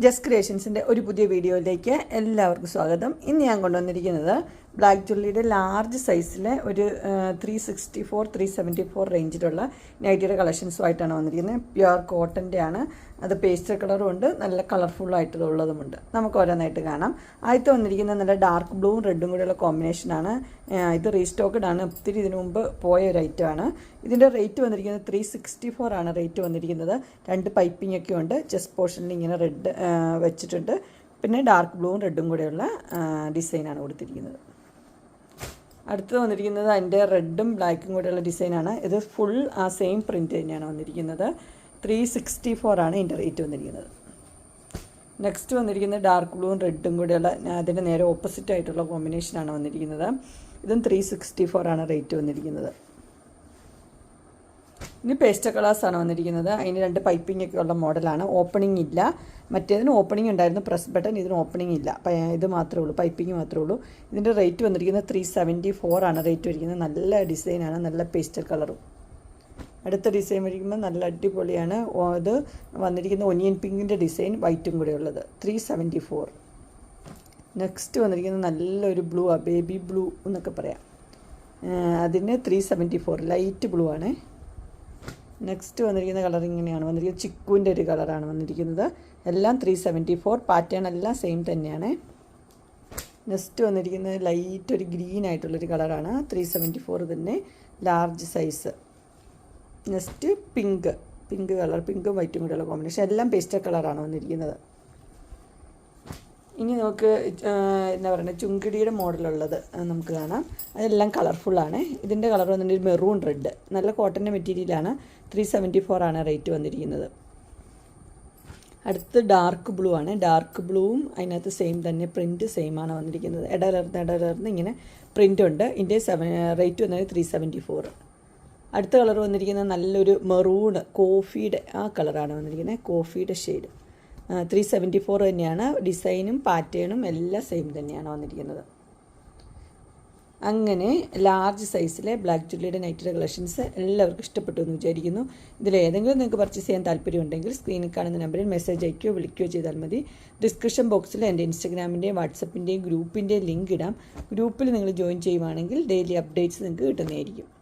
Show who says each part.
Speaker 1: Just ക്രിയേഷൻസിന്റെ ഒരു പുതിയ വീഡിയോയിലേക്ക് എല്ലാവർക്കും സ്വാഗതം. ഇന്ന് ഞാൻ കൊണ്ടുവന്നിരിക്കുന്നത് ബ്ലാക്ക് ജുള്ളിയുടെ ലാർജ് സൈസിലെ ഒരു three sixty four three seventy four റേഞ്ചിലുള്ള നൈറ്റിയുടെ കളക്ഷൻസുമായിട്ടാണ് വന്നിരിക്കുന്നത്. പ്യുവർ കോട്ടന്റെ ആണ് അത് പേസ്റ്റർ കളറും ഉണ്ട്. നല്ല കളർഫുൾ ആയിട്ടുള്ളതുമുണ്ട്. നമുക്ക് ഓരോന്നായിട്ട് കാണാം. ആദ്യത്തെ വന്നിരിക്കുന്നത് നല്ല ഡാർക്ക് ബ്ലൂവും റെഡും കൂടെയുള്ള കോമ്പിനേഷനാണ് ഇത് റീസ്റ്റോക്കഡ് ആണ്. ഒത്തിരി ഇതിനു മുമ്പ് പോയ ഒരു ഐറ്റമാണ് ഇതിന്റെ റേറ്റ് വന്നിരിക്കുന്നത് ത്രീ സിക്സ്റ്റി ഫോർ ആണ് റേറ്റ് വന്നിരിക്കുന്നത്. രണ്ട് പൈപ്പിംഗ് ഒക്കെ ഉണ്ട്. ചെസ്റ്റ് പോർഷനിൽ ഇങ്ങനെ റെഡ് വെച്ചിട്ടുണ്ട്. പിന്നെ ഡാർക്ക് ബ്ലൂവും റെഡും കൂടെയുള്ള ഡിസൈനാണ് കൊടുത്തിരിക്കുന്നത്. അടുത്തത് വന്നിരിക്കുന്നത് അതിന്റെ റെഡും ബ്ലാക്കും കൂടെയുള്ള ഡിസൈനാണ്. ഇത് ഫുൾ ആ സെയിം പ്രിന്റ് തന്നെയാണ് വന്നിരിക്കുന്നത്. ത്രീ സിക്സ്റ്റി ഫോർ ആണ് ഇതിന്റെ റേറ്റ് വന്നിരിക്കുന്നത്. നെക്സ്റ്റ് വന്നിരിക്കുന്നത് ഡാർക്ക് ബ്ലൂവും റെഡും കൂടെയുള്ള അതിന്റെ നേരെ ഓപ്പോസിറ്റ് ആയിട്ടുള്ള കോമ്പിനേഷനാണ് വന്നിരിക്കുന്നത്. ഇതും ത്രീ സിക്സ്റ്റി ഫോർ ആണ് റേറ്റ് വന്നിരിക്കുന്നത്. ഇനി പേസ്റ്റർ കളേഴ്സാണ് വന്നിരിക്കുന്നത്. അതിന് രണ്ട് പൈപ്പിംഗ് ഒക്കെ ഉള്ള മോഡലാണ് ഓപ്പണിംഗ് ഇല്ല. മറ്റേതിന് ഓപ്പണിംഗ് ഉണ്ടായിരുന്നു. പ്രസ് ബട്ടൺ ഇതിന് ഓപ്പണിംഗ് ഇല്ല. ഇത് മാത്രമേ ഉള്ളൂ. പൈപ്പിംഗ് മാത്രമേ ഉള്ളൂ. ഇതിന്റെ റേറ്റ് വന്നിരിക്കുന്നത് ത്രീ സെവന്റി ഫോർ ആണ്. റേറ്റ് വരിക്കുന്നത് നല്ല ഡിസൈനാണ് നല്ല പേസ്റ്റർ കളറും അടുത്ത ഡിസൈൻ വരിക്കുമ്പോൾ നല്ല അടിപൊളിയാണ്. ഇത് വന്നിരിക്കുന്ന ഒനിയൻ പിങ്കിന്റെ ഡിസൈൻ വൈറ്റും കൂടെ ഉള്ളത്. ത്രീ സെവന്റി ഫോർ നെക്സ്റ്റ് വന്നിരിക്കുന്നത് നല്ലൊരു ബ്ലൂ ആ. ബേബി ബ്ലൂ എന്നൊക്കെ പറയാം. അതിന് three seventy four light blue ആണ്. നെക്സ്റ്റ് വന്നിരിക്കുന്ന കളർ ഇങ്ങനെയാണ്. വന്നിരിക്കുന്നത് ചിക്കുവിന്റെ ഒരു കളറാണ് വന്നിരിക്കുന്നത്. എല്ലാം ത്രീ സെവന്റി ഫോർ പാറ്റേൺ എല്ലാം സെയിം തന്നെയാണ്. നെക്സ്റ്റ് വന്നിരിക്കുന്നത് ലൈറ്റ് ഒരു ഗ്രീൻ ആയിട്ടുള്ളൊരു കളറാണ് ത്രീ സെവന്റി ഫോർ തന്നെ. Large size next pink pink colour പിങ്കും വൈറ്റും കൂടെയുള്ള കോമ്പിനേഷൻ എല്ലാം പേസ്റ്റർ കളറാണ് വന്നിരിക്കുന്നത്. ഇനി നമുക്ക് എന്താ പറയുക ചുങ്കിടിയുടെ മോഡലുള്ളത് നമുക്ക് കാണാം. അതെല്ലാം കളർഫുള്ളാണ് ഇതിന്റെ കളർ വന്നിട്ട് മെറൂൺ റെഡ് നല്ല കോട്ടന്റെ മെറ്റീരിയലാണ് ത്രീ സെവന്റി ഫോർ ആണ് റേറ്റ് വന്നിരിക്കുന്നത്. അടുത്ത് ഡാർക്ക് ബ്ലൂ ആണ്. ഡാർക്ക് ബ്ലൂവും അതിനകത്ത് സെയിം തന്നെ പ്രിന്റ് സെയിം ആണ് വന്നിരിക്കുന്നത്. ഇടലർന്ന് ഇടലർന്ന് ഇങ്ങനെ പ്രിന്റ് ഉണ്ട്. ഇതിന്റെ സെവൻ റേറ്റ് വന്നത് ത്രീ സെവന്റി ഫോർ അടുത്ത കളർ വന്നിരിക്കുന്നത് നല്ലൊരു മെറൂൺ കോഫിയുടെ ആ കളറാണ് വന്നിരിക്കുന്നത് കോഫിയുടെ ഷെയ്ഡ് ത്രീ സെവന്റി ഫോർ തന്നെയാണ്. ഡിസൈനും പാറ്റേണും എല്ലാം സെയിം തന്നെയാണ് വന്നിരിക്കുന്നത്. അങ്ങനെ ലാർജ് സൈസിലെ ബ്ലാക്ക് ജുല്ലിയുടെ നൈറ്റിയുടെ കളക്ഷൻസ് എല്ലാവർക്കും ഇഷ്ടപ്പെട്ടു എന്ന് വിചാരിക്കുന്നു. ഇതിൽ ഏതെങ്കിലും നിങ്ങൾക്ക് പർച്ചേസ് ചെയ്യാൻ താല്പര്യമുണ്ടെങ്കിൽ സ്ക്രീനിൽ കാണുന്ന നമ്പറിൽ മെസ്സേജ് അയക്കുകയോ വിളിക്കുകയോ ചെയ്താൽ മതി. ഡിസ്ക്രിപ്ഷൻ ബോക്സിൽ എന്റെ ഇൻസ്റ്റഗ്രാമിന്റെയും വാട്സപ്പിന്റെയും ഗ്രൂപ്പിന്റെയും ലിങ്ക് ഇടാം. ഗ്രൂപ്പിൽ നിങ്ങൾ ജോയിൻ ചെയ്യുവാണെങ്കിൽ ഡെയിലി അപ്ഡേറ്റ്സ് നിങ്ങൾക്ക് കിട്ടുന്നതായിരിക്കും.